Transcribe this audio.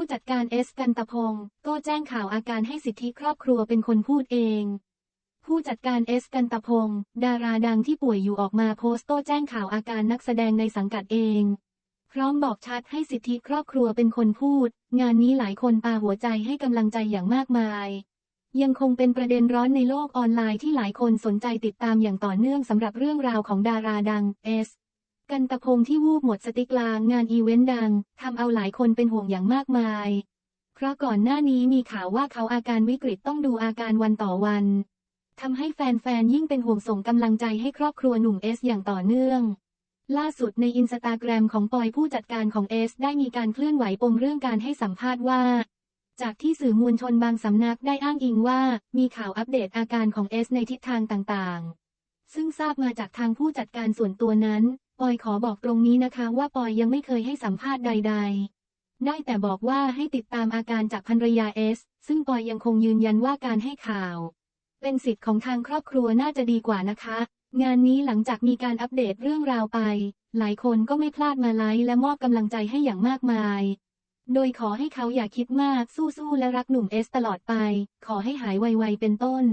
ผู้จัดการเอสกันตพงศ์ก็แจ้งข่าวอาการให้สิทธิครอบครัวเป็นคนพูดเอง ผู้จัดการเอสกันตพงศ์ดาราดังที่ป่วยอยู่ออกมาโพสต์โต้แจ้งข่าวอาการนักแสดงในสังกัดเอง พร้อมบอกชัดให้สิทธิครอบครัวเป็นคนพูด งานนี้หลายคนปาหัวใจให้กำลังใจอย่างมากมาย ยังคงเป็นประเด็นร้อนในโลกออนไลน์ที่หลายคนสนใจติดตามอย่างต่อเนื่องสำหรับเรื่องราวของดาราดังเอส กันตะพงที่วูบหมดสติกลางงานอีเวนต์ดังทำเอาหลายคนเป็นห่วงอย่างมากมาย เพราะก่อนหน้านี้มีข่าวว่าเขาอาการวิกฤตต้องดูอาการวันต่อวันทำให้แฟนๆยิ่งเป็นห่วงส่งกำลังใจให้ครอบครัวหนุ่มเอสอย่างต่อเนื่อง ล่าสุดในอินสตาแกรมของปอยผู้จัดการของเอสได้มีการเคลื่อนไหวปมเรื่องการให้สัมภาษณ์ว่า จากที่สื่อมวลชนบางสำนักได้อ้างอิงว่า มีข่าวอัปเดตอาการของเอสในทิศทางต่างๆ ซึ่งทราบมาจากทางผู้จัดการส่วนตัวนั้น ปอยขอบอกตรงนี้นะคะว่าปอยยังไม่เคยให้สัมภาษณ์ใด ๆ ได้แต่บอกว่าให้ติดตามอาการจากภรรยาเอส ซึ่งปอยยังคงยืนยันว่าการให้ข่าว เป็นสิทธิ์ของทางครอบครัวน่าจะดีกว่านะคะ งานนี้หลังจากมีการอัปเดตเรื่องราวไป หลายคนก็ไม่พลาดมาไลค์และมอบกำลังใจให้อย่างมากมาย โดยขอให้เขาอย่าคิดมากสู้ๆและรักหนุ่มเอสตลอดไป ขอให้หายไวๆเป็นต้น